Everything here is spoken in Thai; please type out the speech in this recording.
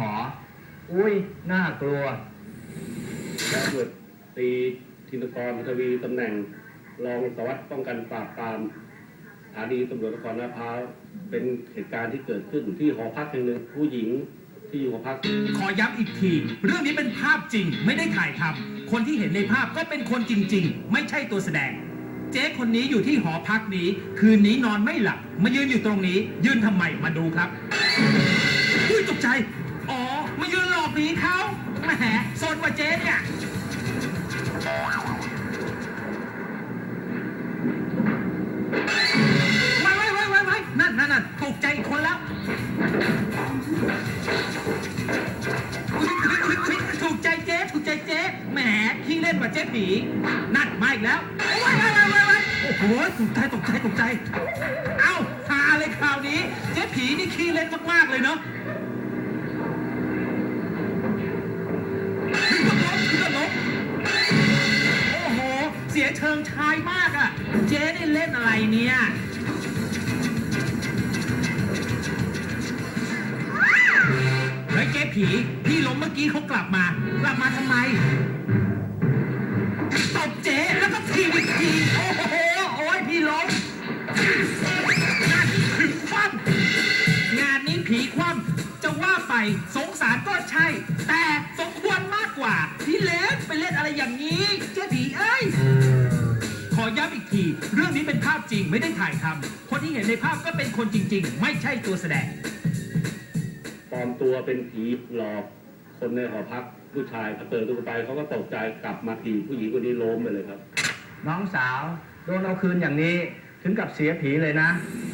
หอ อุ้ยน่ากลัวและตำรวจตรีธินกรทวีตำแหน่ง รองสารวัสดิ์ป้องกันปราบปรามสถานีตำรวจนครลาดพร้าวเป็นเหตุการณ์ที่เกิดขึ้นที่หอพักแห่งหนึ่งผู้หญิงที่อยู่หอพัก ขอย้ำอีกที เรื่องนี้เป็นภาพจริงไม่ได้ถ่ายทำคนที่เห็นในภาพก็เป็นคนจริง ๆ ไม่ใช่ตัวแสดง เจ๊คนนี้อยู่ที่หอพักนี้ คืนนี้นอนไม่หลับมายืนอยู่ตรงนี้ ยืนทำไมมาดูครับ หลอกหนีเขาแหมโซนกว่าเจ๊เนี่ยไว้ไว้ไว้ไว้ไว้นั่นนั่นนั่นตกใจอีกคนแล้วถูกใจเจ๊ถูกใจเจ๊แหมขี้เล่นกว่าเจ๊ผีนั่นมาอีกแล้วว้ายว้ายว้ายว้ายว้โอ้โหตกใจตกใจตกใจ เอ้าฮาเลยคราวนี้ เจ๊ผีนี่ขี้เล่นมากๆเลยเนาะ เสียเชิงชายมากอะเจ๊นี่เล่นอะไรเนี่ยเฮ้ยเจ๊ผีพี่ล้มเมื่อกี้เขากลับมา กลับมาทำไมตบเจ๊แล้วก็ทีอีกทีโอ้โหโอ้ยพี่ล้มนั่นถึงคว่ำงานนี้ผีคว่ำจะว่าไปสงสารก็ใช่ แต่สมควรมากกว่าพี่เล็กไปเล่นอะไรอย่างนี้ เจ๊ผีเอ้ย เรื่องนี้เป็นภาพจริงไม่ได้ถ่ายทำคนที่เห็นในภาพก็เป็นคนจริง ๆ ไม่ใช่ตัวแสดงปลอมตัวเป็นผีหลอกคนในหอพักผู้ชายพอเปิดตัวไปเขาก็ตกใจกลับมาผีผู้หญิงคนนี้ล้มไปเลยครับ น้องสาวโดนเอาคืนอย่างนี้ถึงกับเสียผีเลยนะค